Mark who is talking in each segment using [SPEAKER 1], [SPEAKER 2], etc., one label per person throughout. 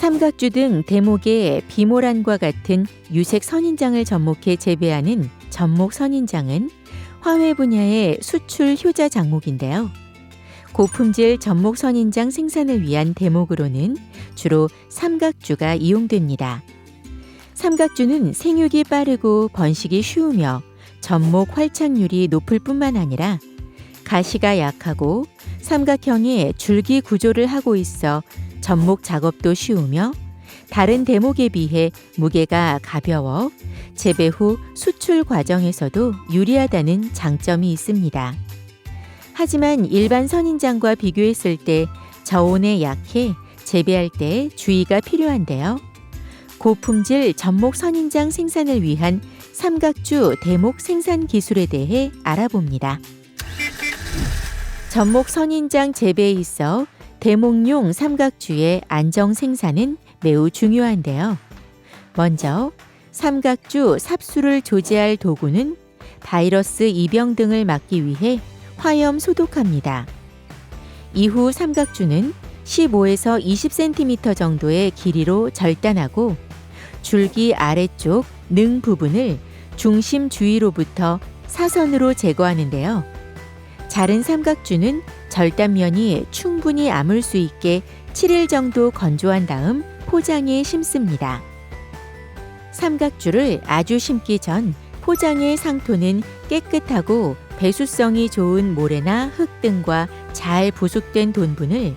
[SPEAKER 1] 삼각주 등 대목의 비모란과 같은 유색 선인장을 접목해 재배하는 접목 선인장은 화훼 분야의 수출 효자 작목인데요. 고품질 접목 선인장 생산을 위한 대목으로는 주로 삼각주가 이용됩니다. 삼각주는 생육이 빠르고 번식이 쉬우며 접목 활착률이 높을 뿐만 아니라 가시가 약하고 삼각형의 줄기 구조를 하고 있어 접목 작업도 쉬우며 다른 대목에 비해 무게가 가벼워 재배 후 수출 과정에서도 유리하다는 장점이 있습니다. 하지만 일반 선인장과 비교했을 때 저온에 약해 재배할 때 주의가 필요한데요. 고품질 접목 선인장 생산을 위한 삼각주 대목 생산 기술에 대해 알아봅니다. 접목 선인장 재배에 있어 대목용 삼각주의 안정 생산은 매우 중요한데요. 먼저 삼각주 삽수를 조제할 도구는 바이러스 이병 등을 막기 위해 화염 소독합니다. 이후 삼각주는 15에서 20cm 정도의 길이로 절단하고 줄기 아래쪽 능 부분을 중심 주위로부터 사선으로 제거하는데요. 자른 삼각주는 절단면이 충분히 아물 수 있게 7일 정도 건조한 다음 포장에 심습니다. 삼각주를 아주 심기 전 포장의 상토는 깨끗하고 배수성이 좋은 모래나 흙 등과 잘 부숙된 돈분을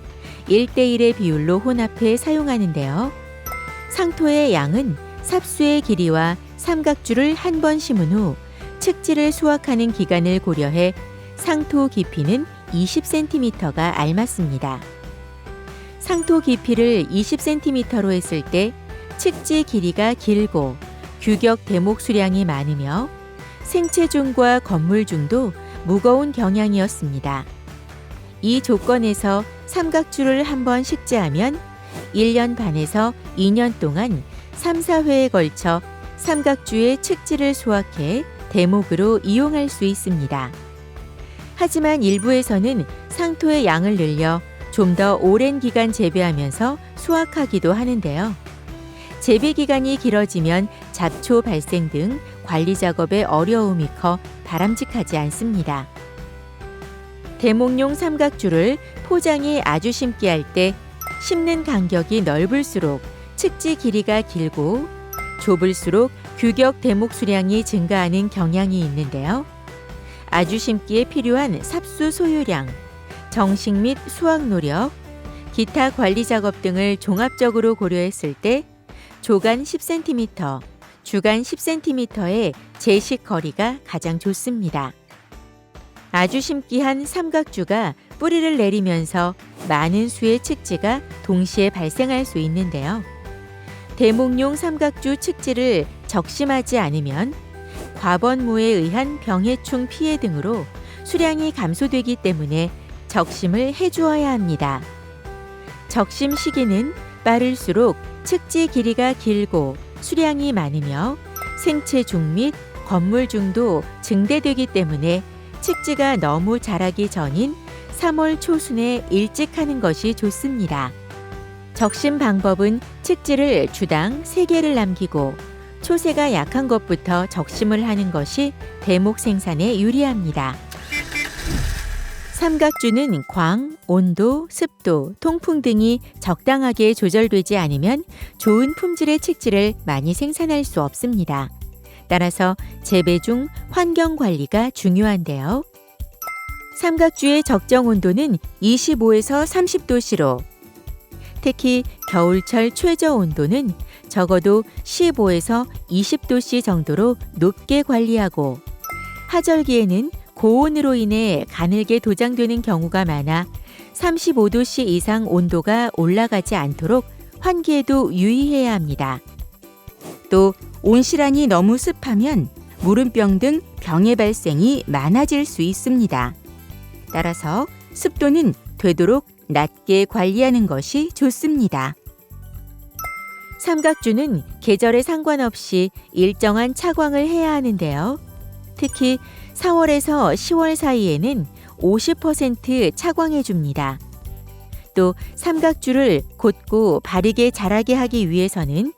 [SPEAKER 1] 1대1의 비율로 혼합해 사용하는데요. 상토의 양은 삽수의 길이와 삼각주를 한 번 심은 후 측지를 수확하는 기간을 고려해 상토 깊이는 20cm가 알맞습니다. 상토 깊이를 20cm로 했을 때 측지 길이가 길고 규격 대목 수량이 많으며 생체중과 건물중도 무거운 경향이었습니다. 이 조건에서 삼각주를 한번 식재하면 1년 반에서 2년 동안 3, 4회에 걸쳐 삼각주의 측지를 수확해 대목으로 이용할 수 있습니다. 하지만 일부에서는 상토의 양을 늘려 좀 더 오랜 기간 재배하면서 수확하기도 하는데요. 재배 기간이 길어지면 잡초 발생 등 관리 작업에 어려움이 커 바람직하지 않습니다. 대목용 삼각주를 포장이 아주 심기 할 때 심는 간격이 넓을수록 측지 길이가 길고 좁을수록 규격 대목 수량이 증가하는 경향이 있는데요. 아주 심기에 필요한 삽수 소유량, 정식 및 수확 노력, 기타 관리 작업 등을 종합적으로 고려했을 때 조간 10cm, 주간 10cm의 제식 거리가 가장 좋습니다. 아주 심기한 삼각주가 뿌리를 내리면서 많은 수의 측지가 동시에 발생할 수 있는데요. 대목용 삼각주 측지를 적심하지 않으면 과번무에 의한 병해충 피해 등으로 수량이 감소되기 때문에 적심을 해주어야 합니다. 적심 시기는 빠를수록 측지 길이가 길고 수량이 많으며 생체 중 및 건물 중도 증대되기 때문에 측지가 너무 자라기 전인 3월 초순에 일찍 하는 것이 좋습니다. 적심 방법은 측지를 주당 3개를 남기고 초세가 약한 것부터 적심을 하는 것이 대목 생산에 유리합니다. 삼각주는 광, 온도, 습도, 통풍 등이 적당하게 조절되지 않으면 좋은 품질의 측지를 많이 생산할 수 없습니다. 따라서 재배 중 환경 관리가 중요한데요. 삼각주의 적정 온도는 25에서 30도씨로 특히 겨울철 최저 온도는 적어도 15에서 20도씨 정도로 높게 관리하고 하절기에는 고온으로 인해 가늘게 도장되는 경우가 많아 35도씨 이상 온도가 올라가지 않도록 환기에도 유의해야 합니다. 또 온실안이 너무 습하면 무름병 등 병의 발생이 많아질 수 있습니다. 따라서 습도는 되도록 낮게 관리하는 것이 좋습니다. 삼각주는 계절에 상관없이 일정한 차광을 해야 하는데요. 특히 4월에서 10월 사이에는 50% 차광해 줍니다. 또 삼각주를 곧고 바르게 자라게 하기 위해서는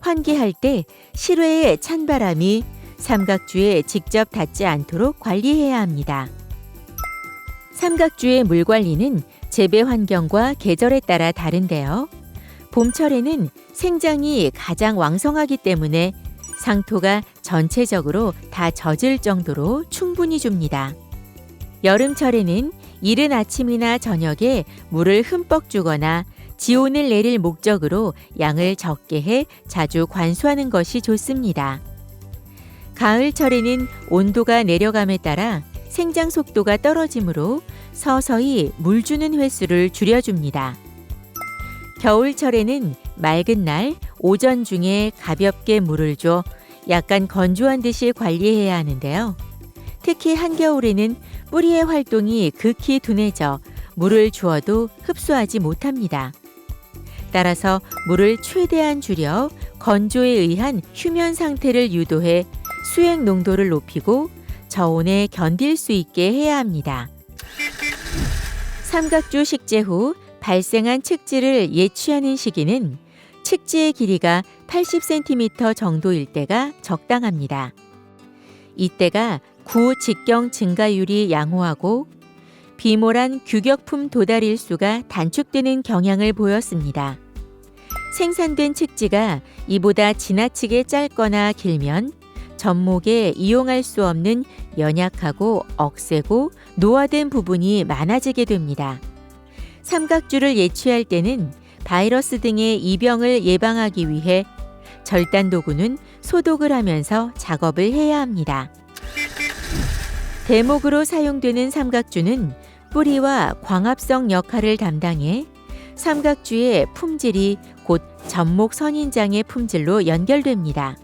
[SPEAKER 1] 환기할 때 실외의 찬바람이 삼각주에 직접 닿지 않도록 관리해야 합니다. 삼각주의 물 관리는 재배 환경과 계절에 따라 다른데요. 봄철에는 생장이 가장 왕성하기 때문에 상토가 전체적으로 다 젖을 정도로 충분히 줍니다. 여름철에는 이른 아침이나 저녁에 물을 흠뻑 주거나 지온을 내릴 목적으로 양을 적게 해 자주 관수하는 것이 좋습니다. 가을철에는 온도가 내려감에 따라 생장 속도가 떨어지므로 서서히 물 주는 횟수를 줄여줍니다. 겨울철에는 맑은 날 오전 중에 가볍게 물을 줘 약간 건조한 듯이 관리해야 하는데요. 특히 한겨울에는 뿌리의 활동이 극히 둔해져 물을 주어도 흡수하지 못합니다. 따라서 물을 최대한 줄여 건조에 의한 휴면 상태를 유도해 수액 농도를 높이고 저온에 견딜 수 있게 해야 합니다. 삼각주 식재 후 발생한 측지를 예취하는 시기는 측지의 길이가 80cm 정도일 때가 적당합니다. 이때가 구 직경 증가율이 양호하고 비모란 규격품 도달 일수가 단축되는 경향을 보였습니다. 생산된 측지가 이보다 지나치게 짧거나 길면 접목에 이용할 수 없는 연약하고 억세고 노화된 부분이 많아지게 됩니다. 삼각주를 예취할 때는 바이러스 등의 이병을 예방하기 위해 절단 도구는 소독을 하면서 작업을 해야 합니다. 대목으로 사용되는 삼각주는 뿌리와 광합성 역할을 담당해 삼각주의 품질이 곧 접목 선인장의 품질로 연결됩니다.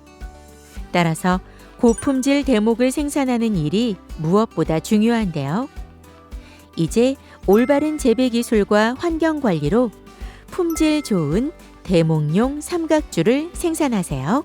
[SPEAKER 1] 따라서 고품질 대목을 생산하는 일이 무엇보다 중요한데요. 이제 올바른 재배 기술과 환경 관리로 품질 좋은 대목용 삼각주를 생산하세요.